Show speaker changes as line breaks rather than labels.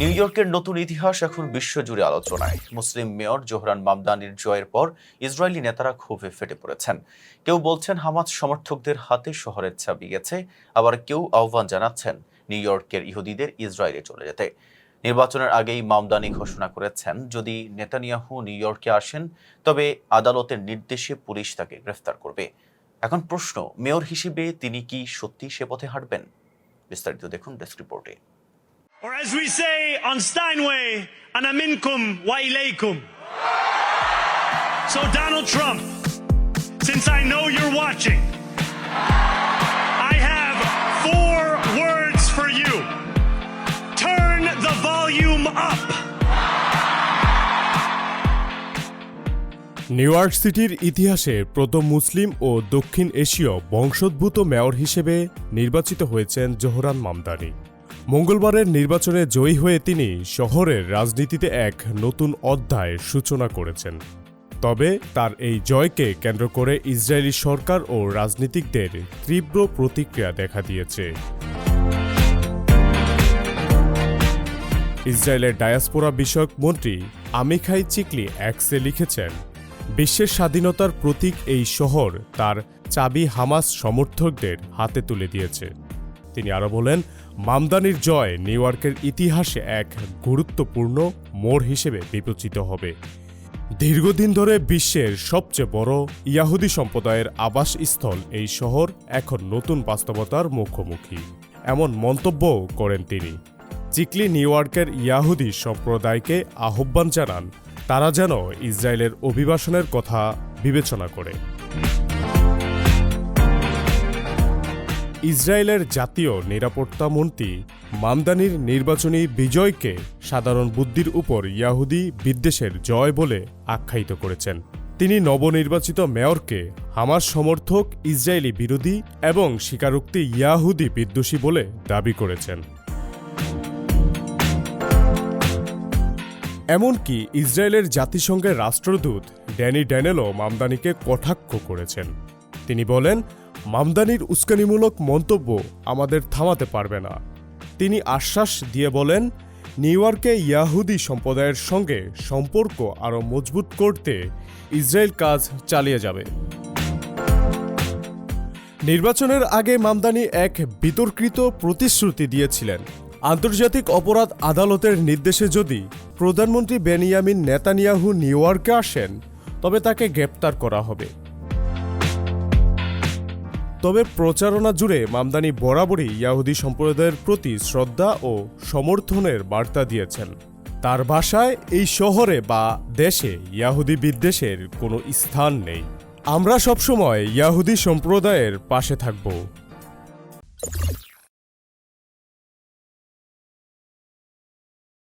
New ইয়র্কের নতুন ইতিহাস এখন বিশ্বজুড়ে আলোচনায় মুসলিম মেয়র জোহরান মামদানির জয়ের পর ইসরায়েলি নেতারা ক্ষোভে ফেটে পড়েছেন কেউ বলছেন হামাজ সমর্থকদের হাতে শহরের ছাপি গেছে আবার কেউ আহ্বান জানাচ্ছেন নিউ ইয়র্কের ইহুদিদের ইসরায়েলে চলে যেতে নির্বাচনের আগেই মামদানি ঘোষণা করেছেন যদি নেতানিয়াহু নিউ ইয়র্কে আসেন তবে আদালতের নির্দেশে পুলিশ তাকে গ্রেফতার করবে এখন প্রশ্ন মেয়র হিসেবে তিনি কি সত্যি সে পথে হাঁটবেন বিস্তারিত দেখুন ডেস্ক রিপোর্টে
Or as we say on Steinway, anaminkum wa ilaykum. So Donald Trump, since I know you're watching, I have four words for you. Turn the volume up.
New York সিটির ইতিহাসে প্রথম মুসলিম ও দক্ষিণ এশীয় বংশোদ্ভূত মেয়র হিসেবে নির্বাচিত হয়েছেন জোহরান মামদানি মঙ্গলবারের নির্বাচনে জয়ী হয়ে তিনি শহরের রাজনীতিতে এক নতুন অধ্যায় সূচনা করেছেন তবে তার এই জয়কে কেন্দ্র করে ইসরায়েলি সরকার ও রাজনীতিকদের তীব্র প্রতিক্রিয়া দেখা দিয়েছে ইসরায়েলের ডায়াসপোরা বিষয়ক মন্ত্রী আমিখাই চিকলি অ্যাক্সে লিখেছেন বিশ্বের স্বাধীনতার প্রতীক এই শহর তার চাবি হামাস সমর্থকদের হাতে তুলে দিয়েছে তিনি আরও বলেন মামদানির জয় নিউ ইতিহাসে এক গুরুত্বপূর্ণ মোড় হিসেবে বিবেচিত হবে দীর্ঘদিন ধরে বিশ্বের সবচেয়ে বড় ইয়াহুদি সম্প্রদায়ের আবাসস্থল এই শহর এখন নতুন বাস্তবতার মুখোমুখি এমন মন্তব্যও করেন তিনি চিকলি নিউ ইয়র্কের ইয়াহুদি সম্প্রদায়কে আহ্বান জানান তারা যেন ইসরায়েলের অভিবাসনের কথা বিবেচনা করে ইসরায়েলের জাতীয় নিরাপত্তা মন্ত্রী মামদানির নির্বাচনী বিজয়কে সাধারণ বুদ্ধির উপর ইয়াহুদি বিদ্বেষের জয় বলে আখ্যায়িত করেছেন তিনি নবনির্বাচিত মেয়রকে হামার সমর্থক ইসরায়েলি বিরোধী এবং স্বীকারোক্তি ইয়াহুদি বিদ্বেষী বলে দাবি করেছেন এমনকি ইসরায়েলের জাতিসংঘের রাষ্ট্রদূত ড্যানি ড্যানেলও মামদানিকে কটাক্ষ করেছেন তিনি বলেন মামদানির উস্কানিমূলক মন্তব্য আমাদের থামাতে পারবে না তিনি আশ্বাস দিয়ে বলেন নিউ ইয়র্কে ইয়াহুদি সম্প্রদায়ের সঙ্গে সম্পর্ক আরও মজবুত করতে ইসরায়েল কাজ চালিয়ে যাবে নির্বাচনের আগে মামদানি এক বিতর্কিত প্রতিশ্রুতি দিয়েছিলেন আন্তর্জাতিক অপরাধ আদালতের নির্দেশে যদি প্রধানমন্ত্রী বেনিয়ামিন নেতানিয়াহু নিউ ইয়র্কে আসেন তবে তাকে গ্রেপ্তার করা হবে তবে প্রচারণা জুড়ে মামদানি বরাবরই ইয়াহুদি সম্প্রদায়ের প্রতি শ্রদ্ধা ও সমর্থনের বার্তা দিয়েছেন তার ভাষায় এই শহরে বা দেশে ইয়াহুদি বিদ্বেষের কোনো স্থান নেই আমরা সবসময় ইয়াহুদি সম্প্রদায়ের পাশে থাকব